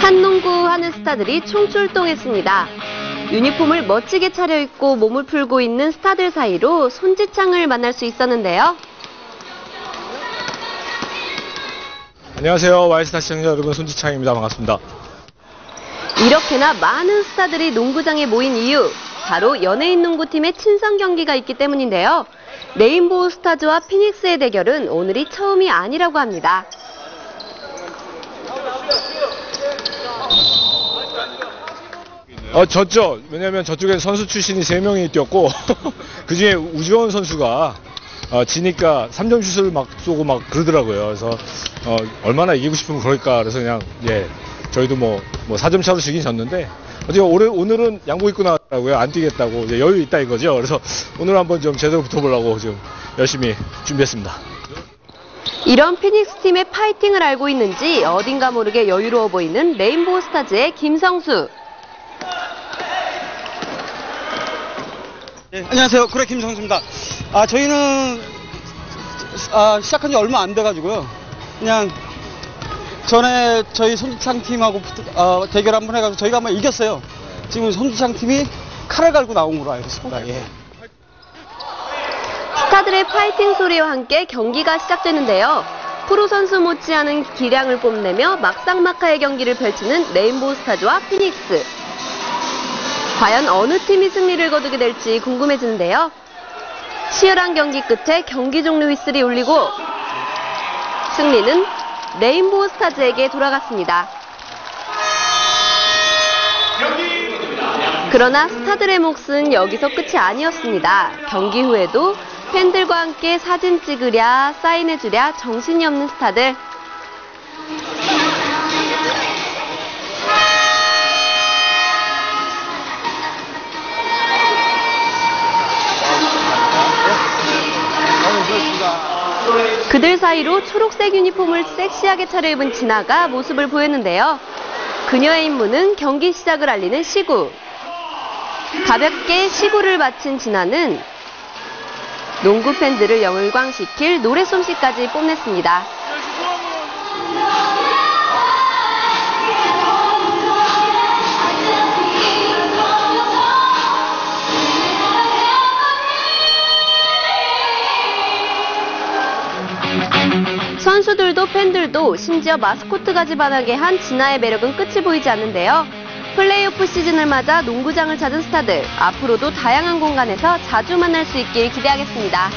한농구 하는 스타들이 총출동했습니다. 유니폼을 멋지게 차려입고 몸을 풀고 있는 스타들 사이로 손지창을 만날 수 있었는데요. 안녕하세요. 와이스타 시청자 여러분 손지창입니다. 반갑습니다. 이렇게나 많은 스타들이 농구장에 모인 이유, 바로 연예인 농구팀의 친선 경기가 있기 때문인데요. 레인보우 스타즈와 피닉스의 대결은 오늘이 처음이 아니라고 합니다. 어, 졌죠. 왜냐면 저쪽에 선수 출신이 3명이 뛰었고, 그 중에 우지원 선수가 어, 지니까 3점 슛을 막 쏘고 막 그러더라고요. 그래서 어, 얼마나 이기고 싶으면 그럴까. 그래서 그냥, 예, 저희도 뭐, 뭐 4점 차로 지긴 졌는데, 오늘, 오늘은 양복 입고 나왔다고요. 안 뛰겠다고. 여유 있다 이거죠. 그래서 오늘 한번 좀 제대로 붙어보려고 지금 열심히 준비했습니다. 이런 피닉스 팀의 파이팅을 알고 있는지 어딘가 모르게 여유로워 보이는 레인보우 스타즈의 김성수. 네, 안녕하세요. 그래 김성수입니다. 아 저희는 아, 시작한 지 얼마 안 돼가지고요. 그냥 전에 저희 손지창 팀하고 붙- 어, 대결 한 번 해가지고 저희가 한번 이겼어요. 지금 손지창 팀이 칼을 갈고 나온 걸로 알고 있습니다. 예. 스타들의 파이팅 소리와 함께 경기가 시작되는데요. 프로 선수 못지않은 기량을 뽐내며 막상막하의 경기를 펼치는 레인보우 스타즈와 피닉스. 과연 어느 팀이 승리를 거두게 될지 궁금해지는데요. 치열한 경기 끝에 경기 종료 휘슬이 울리고 승리는 레인보우 스타즈에게 돌아갔습니다. 그러나 스타들의 몫은 여기서 끝이 아니었습니다. 경기 후에도 팬들과 함께 사진 찍으랴, 사인해주랴 정신이 없는 스타들. 그들 사이로 초록색 유니폼을 섹시하게 차려입은 진아가 모습을 보였는데요. 그녀의 임무는 경기 시작을 알리는 시구. 가볍게 시구를 마친 진아는 농구 팬들을 영을광시킬 노래 솜씨까지 뽐냈습니다. 선수들도 팬들도 심지어 마스코트까지 반하게 한 진아의 매력은 끝이 보이지 않는데요. 플레이오프 시즌을 맞아 농구장을 찾은 스타들 앞으로도 다양한 공간에서 자주 만날 수 있길 기대하겠습니다.